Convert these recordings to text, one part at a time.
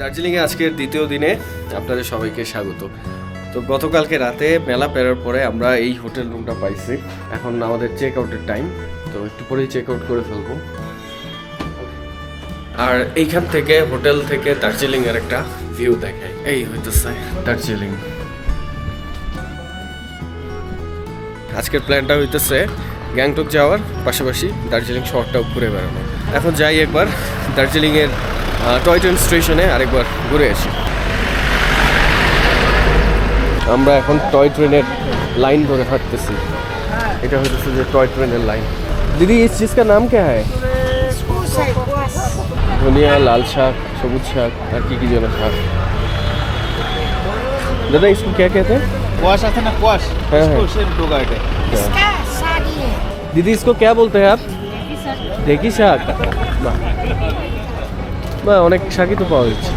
দার্জিলিংয়ে আজকের দ্বিতীয় দিনে আপনাদের সবাইকে স্বাগত। তো গতকালকে রাতে মেলা পেরার পরে আমরা এই হোটেল রুমটা পাইছি। এখন আমাদের চেক আউটের টাইম তো একটু পরেই চেক আউট করে ফেলব। আর এইখান থেকে হোটেল থেকে দার্জিলিং এর একটা ভিউ দেখায় এই হইতেছে দার্জিলিং। আজকের প্ল্যানটা হইতেছে গ্যাংটক যাওয়ার পাশাপাশি দার্জিলিং শহরটাও ঘুরে বেড়ানো। এখন যাই একবার দার্জিলিংয়ের টয় ট্রেন স্টেশনে আরেকবার ঘুরে আসি আমরা এখন টয় ট্রেনের লাইন ধরে হাঁটতেছি। এটা হচ্ছে যে টয় ট্রেনের লাইন। দিদি এই চিজকা নাম কে হয়? ধনিয়া লাল শাক সবুজ শাক আর কি কি যেন শাক। দাদা ইসকো কে কে কোয়াশ আছে না কোয়াশ? হ্যাঁ হ্যাঁ। আচ্ছা। দিদি ইসকো কে বলতে হ্যাঁ? দেখি শাক। বাহ। বাহ অনেক শাকই তো পাওয়া যাচ্ছে।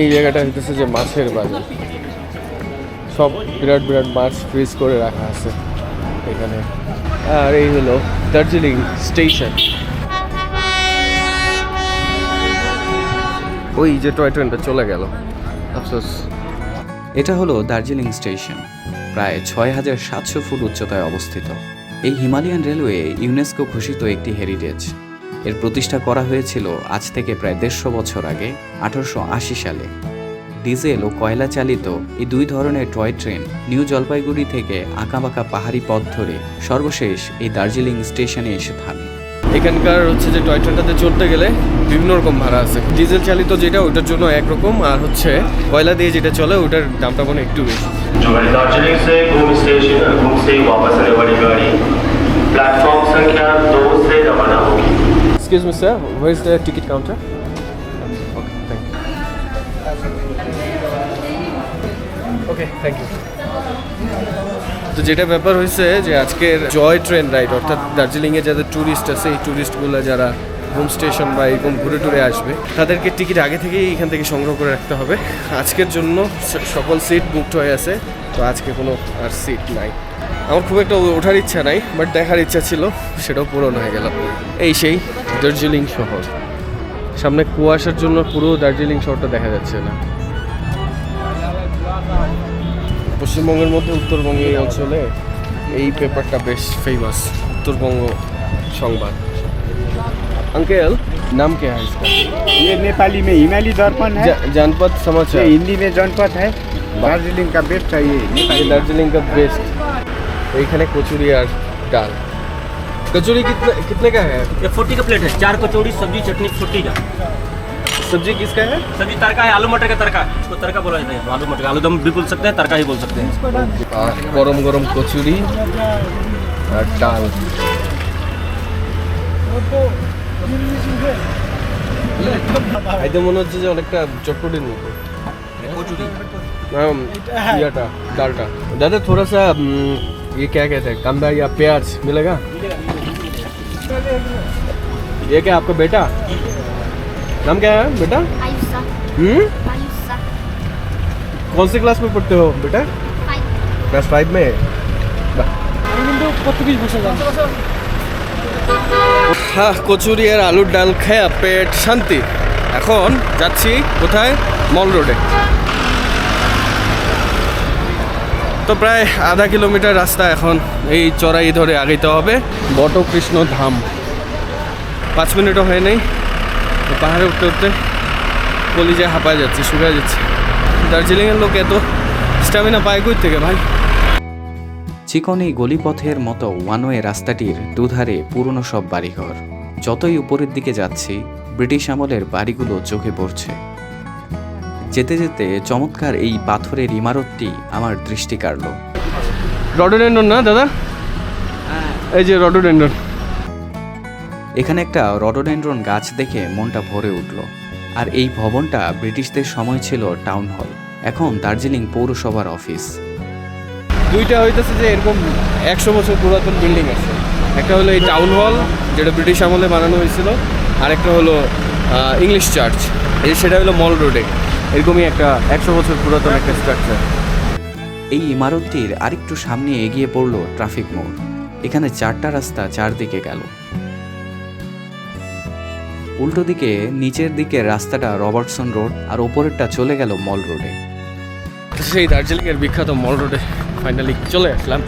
এই জায়গাটা হইতেছে যে মাছের বাজার। সব বিরাট বিরাট মাছ ফ্রিজ করে রাখা আছে এখানে। আর এই হলো দার্জিলিং স্টেশন। ওই যে টয় ট্রেনটা চলে গেল। আফসোস। এটা হলো দার্জিলিং স্টেশন, প্রায় ছয় হাজার সাতশো ফুট উচ্চতায় অবস্থিত। এই হিমালয়ান রেলওয়ে ইউনেস্কো ঘোষিত একটি হেরিটেজ এর প্রতিষ্ঠা করা হয়েছিল আজ থেকে প্রায় দেড়শো বছর আগে আঠারোশো আশি সালে। ডিজেল ও কয়লা চালিত এই দুই ধরনের টয় ট্রেন নিউ জলপাইগুড়ি থেকে আঁকাবাঁকা পাহাড়ি পথ ধরে সর্বশেষ এই দার্জিলিং স্টেশনে এসে থামে। এখানকার হচ্ছে যে টয় ট্রেনটাতে চড়তে গেলে বিভিন্ন রকম ভাড়া আছে। ডিজেল চালিত যেটা ওটার জন্য একরকম আর হচ্ছে কয়লা দিয়ে যেটা চলে ওটার দামটা মনে একটু বেশি। প্ল্যাটফর্ম সংখ্যা excuse me sir where is the ticket counter okay thank you তো যেটা ব্যাপার হয়েছে যে আজকের জয় ট্রেন রাইড অর্থাৎ দার্জিলিংয়ে যাদের ট্যুরিস্ট আছে এই ট্যুরিস্টগুলো যারা হোম স্টেশন বা এরকম ঘুরে টুরে আসবে তাদেরকে টিকিট আগে থেকেই এখান থেকে সংগ্রহ করে রাখতে হবে। আজকের জন্য সকল সিট বুকড হয়ে আছে তো আজকে কোনো আর সিট নাই। আমার খুব একটা ও- ওঠার ইচ্ছা নাই বাট দেখার ইচ্ছা ছিল সেটাও পূরণ হয়ে গেল এই সেই দার্জিলিং শহর সামনে কুয়াশার জন্য পুরো দার্জিলিং শহরটা দেখা যাচ্ছে না পশ্চিমবঙ্গের মধ্যে উত্তরবঙ্গে এই অঞ্চলে এই পেপারটা বেশ ফেমাস উত্তরবঙ্গ সংবাদ अंकल नाम क्या है इसका ये नेपाली में हिमाली दर्पण है ज- जनपद ये समाचार हिंदी में जनपद है दार्जिलिंग का बेस्ट है ये ये नेपाली दार्जिलिंग का बेस्ट এইখানে কচুরি আর ডাল कचौरी कितने कितने का है ये फोर्टी का प्लेट है चार कचौड़ी सब्जी चटनी फोर्टी का सब्जी किसका है सब्जी तड़का है आलू मटर का तड़का इसको तड़का बोला जाता है आलू मटर का आलू दम भी बोल सकते हैं तड़का ही बोल सकते हैं আর গরম গরম কচুরি আর ডাল খাইতে মনে হচ্ছে যে অনেকটা চটপটির মতো हाँ, ইয়াটা ডালটা दादा थोड़ा सा हम्म, ये क्या कहते हैं कांदा या प्याज मिलेगा ये क्या आपका बेटा नाम क्या है बेटा आयुषा हम्म आयुषा कौन सी क्लास में पढ़ते हो बेटा फाइव ক্লাস ফাইভ মে হ্যাঁ কচুরি আর আলুর ডাল খেয়ে পেট শান্তি এখন যাচ্ছি কোথায় মল রোডে তো প্রায় আধা কিলোমিটার রাস্তা এখন এই চড়াই ধরে আগেতে হবে। বটকৃষ্ণ ধাম। পাঁচ মিনিটও হয় নাই। পাহাড়ে উঠতে উঠতে কলিজায় হাঁপায় যাচ্ছে, শুকায় যাচ্ছে। দার্জিলিংয়ের লোক এত স্ট্যামিনা পায় কই থেকে ভাই? চিকন এই গলিপথের মতো ওয়ানওয়ে রাস্তাটির দুধারে পুরনো সব বাড়িঘর। যতই উপরের দিকে যাচ্ছি, ব্রিটিশ আমলের বাড়িগুলো চোখে পড়ছে। যেতে যেতে চমৎকার এই পাথরের ইমারতটি আমার দৃষ্টি কাড়ল। রডোডেন্ডন না দাদা? এই যে রডোডেন্ডন এখানে একটা রডোডেন্ড্রন গাছ দেখে মনটা ভরে উঠল। আর এই ভবনটা ব্রিটিশদের সময় ছিল টাউন হল এখন দার্জিলিং পৌরসভার অফিস দুইটা হইতেছে যে এরকম একশো বছর পুরাতন বিল্ডিং আছে। একটা হলো এই টাউন হল যেটা ব্রিটিশ আমলে বানানো হয়েছিল আর একটা হলো ইংলিশ চার্চ এই সেটা হলো মল রোডে এরকমই একটা একশো বছর পুরাতন একটা স্ট্রাকচার এই ইমারতটির আরেকটু সামনে এগিয়ে পড়ল ট্রাফিক মোড় এখানে চারটা রাস্তা চারদিকে গেল। উল্টো দিকে নিচের দিকে রাস্তাটা রবার্টসন রোড আর ওপরেরটা চলে গেল মল রোডে। সেই দার্জিলিংয়ের বিখ্যাত মল রোডে ফাইনালি চলে আসলাম।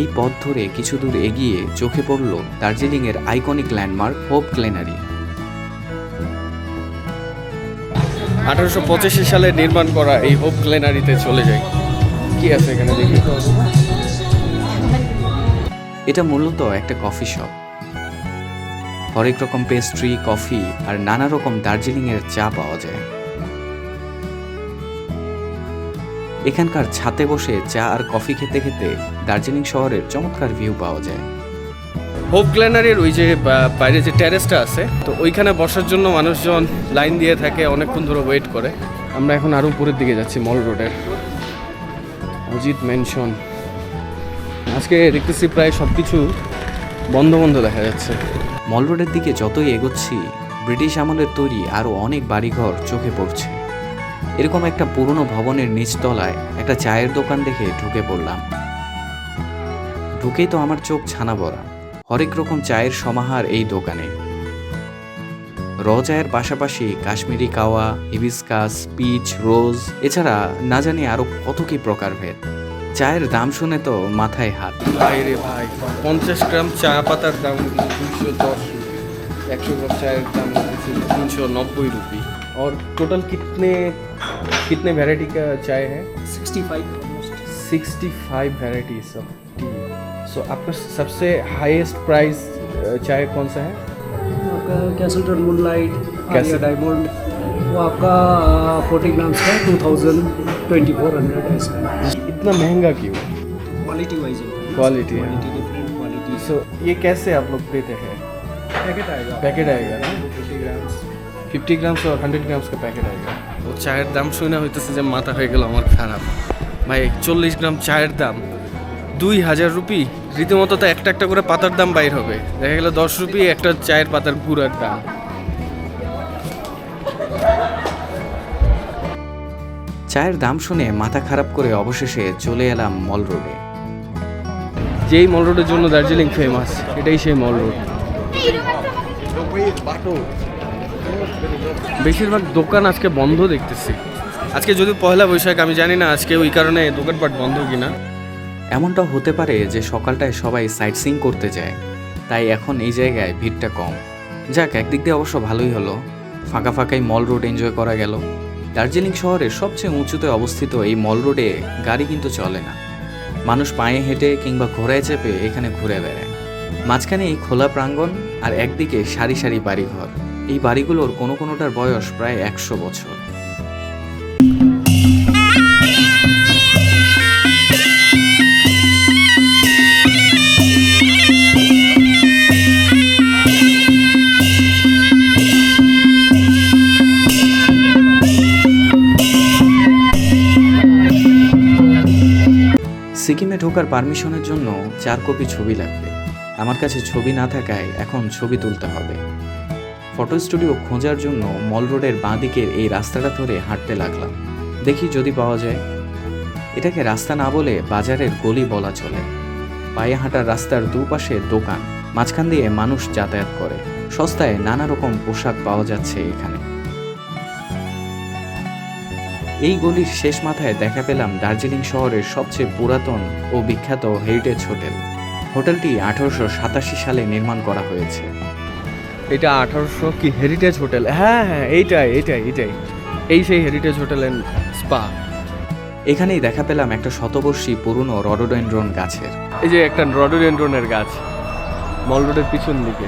এই পথ ধরে কিছু দূর এগিয়ে চোখে পড়ল দার্জিলিংয়ের আইকনিক ল্যান্ডমার্ক হোপ গ্লেনারি। আঠারোশো পঁচাশি সালে নির্মাণ করা এই হোপ গ্লেনারিতে চলে যাই। কি আছে এখানে দেখি? এটা মূলত একটা কফি শপ। হরেক রকম পেস্ট্রি কফি আর নানা রকম দার্জিলিংয়ের চা পাওয়া যায়। এখানকার ছাতে বসে চা আর কফি খেতে খেতে দার্জিলিং শহরের চমৎকার ভিউ পাওয়া যায়। হোপ গ্ল্যানারির ওই যে বাইরে যে ট্যারেসটা আছে তো ওইখানে বসার জন্য মানুষজন লাইন দিয়ে থাকে অনেকক্ষণ ধরে ওয়েট করে। আমরা এখন আরও উপরের দিকে যাচ্ছি মল রোডের অজিত মেনশন আজকে দেখতেছি প্রায় সব কিছু বন্ধ বন্ধ দেখা যাচ্ছে। মল রোডের দিকে যতই এগোচ্ছি ব্রিটিশ আমলের তৈরি আরও অনেক বাড়িঘর চোখে পড়ছে। এরকম একটা পুরনো ভবনের নিচতলায় একটা চায়ের দোকান দেখে ঢুকে পড়লাম। ঢুকেই তো আমার চোখ ছানা ভরা হরেক রকম চায়ের সমাহার এই দোকানে। র চায়ের পাশাপাশি Kashmiri kahwa, hibiscus, peach, rose, এছাড়া না জানি আরও কত কি প্রকারভেদ চায়ের দাম শুনে তো মাথায় হাত। ভাই রে ভাই, পঞ্চাশ গ্রাম চা পাতার দাম দুশো দশ একশো গ্রাম চায়ের দাম তিনশো নব্বই রুপি। और टोटल कितने कितने वैरायटी का चाय है? 65 वैरायटीज ऑफ़ टी सो आपका सबसे हाईएस्ट प्राइस चाय कौन सा है? आपका कैसल्टन मूनलाइट कैसल- डायमंड वो आपका फोर्टी ग्राम्स का two thousand twenty four hundred ऐसा इतना महँगा क्यों? क्वालिटी वाइज क्वालिटी है। क्वालिटी डिफरेंट क्वालिटी सो ये कैसे आप लोग देते हैं? पैकेट आएगा। पैकेट आएगा ना? फिफ्टी ग्राम्स ফিফটি গ্রামস আর হান্ড্রেড গ্রামস কা প্যাকেট আएगा ও চায়ের দাম শুনে হইতেছে যে মাথা হয়ে গেল আমার খারাপ। ভাই চল্লিশ গ্রাম চায়ের দাম দুই হাজার রুপি। রীতিমতো তো একটা একটা করে পাতার দাম বাইর হবে। দেখা গেল দশ রুপি একটা চায়ের পাতার গুঁড়ার দাম। চায়ের দাম শুনে মাথা খারাপ করে অবশেষে চলে এলাম মল রোডে। যেই মল রোডের জন্য দার্জিলিং ফেমাস এটাই সেই মল রোড। বেশিরভাগ দোকান আজকে বন্ধ দেখতেছি। আজকে যদি পয়লা বৈশাখ, আমি জানি না আজকে ওই কারণে দোকানপাট বন্ধ কিনা। এমনটা হতে পারে যে সকালটায় সবাই সাইট সিং করতে যায়, তাই এখন এই জায়গায় ভিড়টা কম। যাক, একদিক দিয়ে অবশ্য ভালোই হলো। ফাঁকা ফাঁকাই মল রোড এনজয় করা গেল। দার্জিলিং শহরের সবচেয়ে উঁচুতে অবস্থিত এই মল রোডে গাড়ি কিন্তু চলে না। মানুষ পায়ে হেঁটে কিংবা ঘোড়ায় চেপে এখানে ঘুরে বেড়ায়। মাঝখানে এই খোলা প্রাঙ্গণ আর একদিকে সারি সারি বাড়িঘর। এই বাড়িগুলোর কোনো কোনোটার বয়স প্রায় একশো বছর। সিকিমে ঢোকার পারমিশনের জন্য চার কপি ছবি লাগবে। আমার কাছে ছবি না থাকায় এখন ছবি তুলতে হবে। ফটো স্টুডিও খোঁজার জন্য মল রোডের বাঁ দিকের এই রাস্তাটা ধরে হাঁটতে লাগলাম। দেখি যদি পাওয়া যায়। এটাকে রাস্তা না বলে বাজারের গলি বলা চলে। পায়ে হাঁটার রাস্তার দুপাশে দোকান, মাঝখান দিয়ে মানুষ যাতায়াত করে। সস্তায় নানা রকম পোশাক পাওয়া যাচ্ছে এখানে। এই গলির শেষ মাথায় দেখা পেলাম দার্জিলিং শহরের সবচেয়ে পুরাতন ও বিখ্যাত হেরিটেজ হোটেল। হোটেলটি আঠারোশো সাতাশি সালে নির্মাণ করা হয়েছে। এটা আঠারোশো কি হেরিটেজ হোটেল হ্যাঁ হ্যাঁ এইটাই এইটাই এইটাই। এই সেই হেরিটেজ হোটেল অ্যান্ড স্পা এখানেই দেখা পেলাম একটা শতবর্ষী পুরনো রডোডেন্ড্রন গাছের। এই যে একটা রডোডেন্ড্রনের গাছ মল রোডের পিছন দিকে।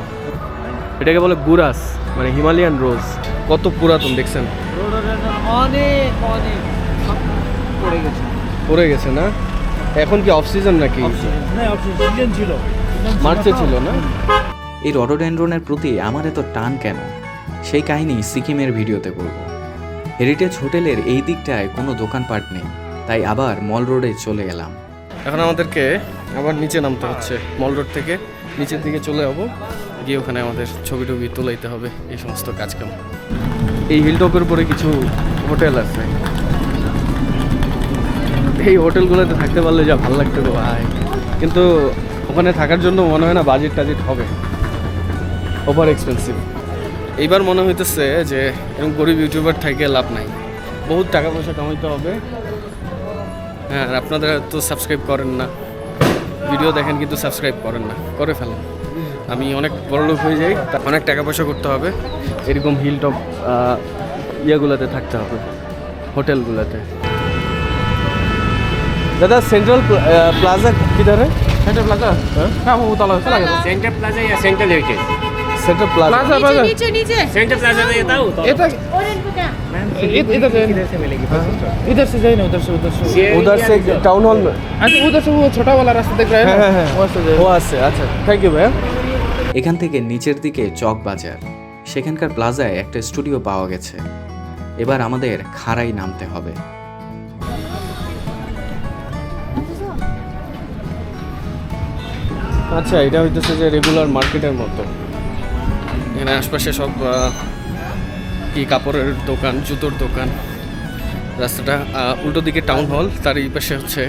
এটাকে বলে গুরাস মানে হিমালয়ান রোজ কত পুরাতন দেখছেন? অনেক অনেক। পড়ে গেছে। পড়ে গেছে না? এখন কি অফ সিজন নাকি সিজন ছিল। মার্চে ছিল না? এই রডোডেন্ড্রনের প্রতি আমার এত টান কেন? সেই কাহিনী সিকিমের ভিডিওতে করব হেরিটেজ হোটেলের এই দিকটায় কোনো দোকানপাট নেই, তাই আবার মল রোডে চলে এলাম। এখন আমাদেরকে আবার নিচে নামতে হচ্ছে। মল রোড থেকে নিচের দিকে চলে যাব, গিয়ে ওখানে আমাদের ছবি টবি তোলাইতে হবে এই সমস্ত কাজকাম এই হিলটপের উপরে কিছু হোটেল আছে। এই হোটেলগুলোতে থাকতে পারলে যা ভালো লাগতো ভাই। কিন্তু ওখানে থাকার জন্য মনে হয় না বাজেট টাজেট হবে। Over expensive. এইবার মনে হইতেছে যে এরকম গরিব ইউটিউবার থেকে লাভ নাই। বহুত টাকা পয়সা কামাইতে হবে। হ্যাঁ আপনারা তো সাবস্ক্রাইব করেন না। ভিডিও দেখেন কিন্তু সাবস্ক্রাইব করেন না। করে ফেলেন। আমি অনেক বড় লোক হয়ে যাই অনেক টাকা পয়সা করতে হবে। এরকম হিল টপ ইয়েগুলোতে থাকতে হবে। হোটেলগুলোতে। দাদা সেন্ট্রাল প্লাজা কিধারে? সেন্ট্রাল প্লাজা হ্যাঁ। Central plaza central heritage plaza या central heritage central plaza plaza नीचे नीचे सेंटर प्लाजा में था ये तो ऑरेंज बुका इधर से इधर से मिलेगी इधर से जाए ना उधर से उधर से उधर से टाउन हॉल में अच्छा उधर से वो छोटा वाला रास्ता दिख रहा है हाँ, हाँ, हाँ। ना वहाँ से जाए वहाँ से अच्छा थैंक यू भैया এখান থেকে নিচের দিকে চক বাজার সেখানকার প্লাজায় একটা স্টুডিও পাওয়া গেছে এবার আমাদের খাড়াই নামতে হবে আচ্ছা এটা হইতেছে যে রেগুলার মার্কেটের মতো এখানে আশপাশে সব কি কাপড়ের দোকান, জুতোর দোকান। রাস্তাটা উল্টো দিকে টাউন হল তার এই পাশে হচ্ছে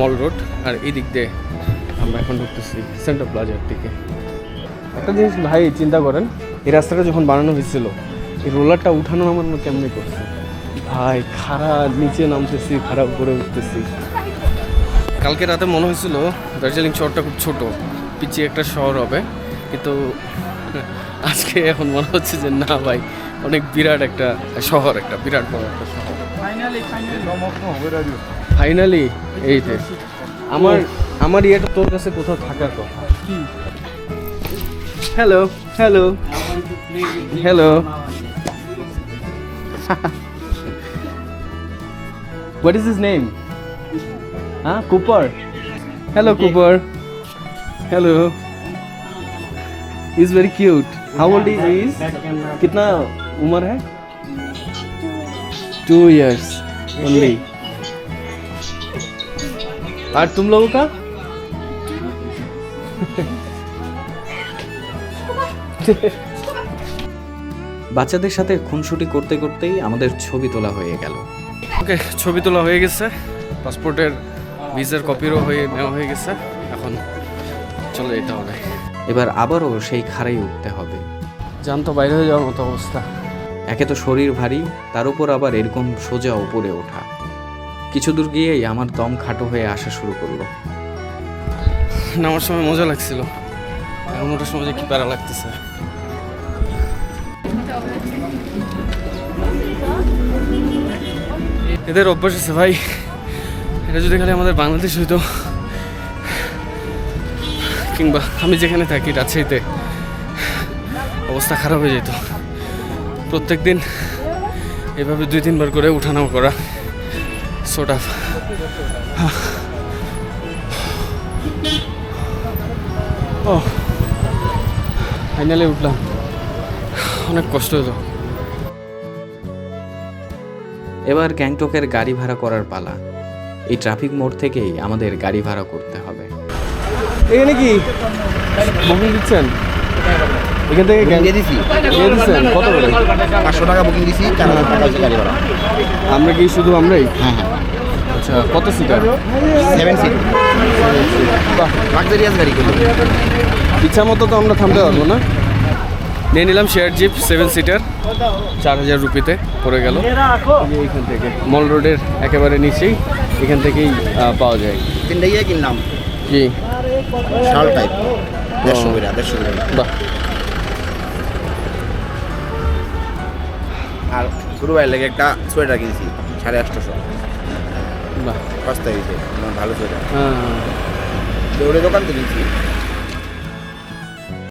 মল রোড আর এই দিক দিয়ে আমরা এখন ঢুকতেছি সেন্টার প্লাজার দিকে। একটা জিনিস ভাই চিন্তা করেন, এই রাস্তাটা যখন বানানো হয়েছিল, এই রোলারটা উঠানো আমার মনে কেমনি করছে? ভাই খারাপ নিচে নামতেছি খারাপ করে উঠতেছি। কালকে রাতে মনে হয়েছিল দার্জিলিং শহরটা খুব ছোট পিছিয়ে একটা শহর হবে, কিন্তু আজকে এখন মনে হচ্ছে যে না ভাই অনেক বিরাট একটা শহর একটা বিরাট বড় একটা শহর। ফাইনালি এই যে আমার আমার ইয়েটা তোর কাছে কোথাও থাকার কথা। Hello hello hello what is is name হ্যাঁ Cooper hello Cooper hello is very cute how old is is कितना उम्र है टू इयर्स ओनली और तुम लोगों का বাচ্চাদের সাথে খুনসুটি করতে করতেই আমাদের ছবি তোলা হয়ে গেল ওকে ছবি তোলা হয়ে গেছে পাসপোর্টের ভিসার কপিরও হয়ে নেওয়া হয়ে গেছে এখন চলে যেতে হবে এবার আবারও সেই খাড়াই উঠতে হবে। জান তো বাইরে হয়ে যাওয়ার মতো অবস্থা। একে তো শরীর ভারী তার উপর আবার এরকম সোজা উপরে ওঠা। কিছু দূর গিয়েই আমার দম খাটো হয়ে আসা শুরু করল। নামার সময় মজা লাগছিল। এখন ওটার সময় যে কি প্যারা লাগতেছে। এদের অভ্যাস আছে ভাই। এটা যদি খালি আমাদের বাংলাদেশ হইতো। কিংবা আমি যেখানে থাকি রাজশাহীতে, অবস্থা খারাপ হয়ে যেত। প্রত্যেক দিন এভাবে দুই তিনবার করে উঠানামা করা সোটা ও ফাইনালি উঠলাম। অনেক কষ্ট হতো। এবার গ্যাংটকের গাড়ি ভাড়া করার পালা। এই ট্রাফিক মোড় থেকেই আমাদের গাড়ি ভাড়া করতে হবে। এখানে কি? বুকিং দিচ্ছেন? এখান থেকে গ্যাং- দিয়ে দিচ্ছেন? কত করে? পাঁচশো টাকা বুকিং দিছি চার হাজার টাকা হচ্ছে গাড়ি ভাড়া। আমরা কি শুধু আমরাই? হ্যাঁ হ্যাঁ। আচ্ছা কত সিটার সেভেন সিট লাক্সারিয়াস গাড়ি ইচ্ছা মতো তো আমরা থামতে পারব না। নিয়ে নিলাম শেয়ার জিপ সেভেন সিটার চার হাজার রুপিতে পড়ে গেল। এইখান থেকে মল রোডের একেবারে নিচেই এখান থেকেই পাওয়া যায়। তিনটা ইয়ে কিনলাম। কি? শাল টাইপ দেড়শো করে দেড়শো করে। বাহ। আর ছোটো ভাইয়ের লেগে একটা সোয়েটার কিনছি সাড়ে আটশোশো বাহ। সস্তা হয়েছে ভালো সোয়েটার। হ্যাঁ। দৌড়ে দোকান তো কিনছি।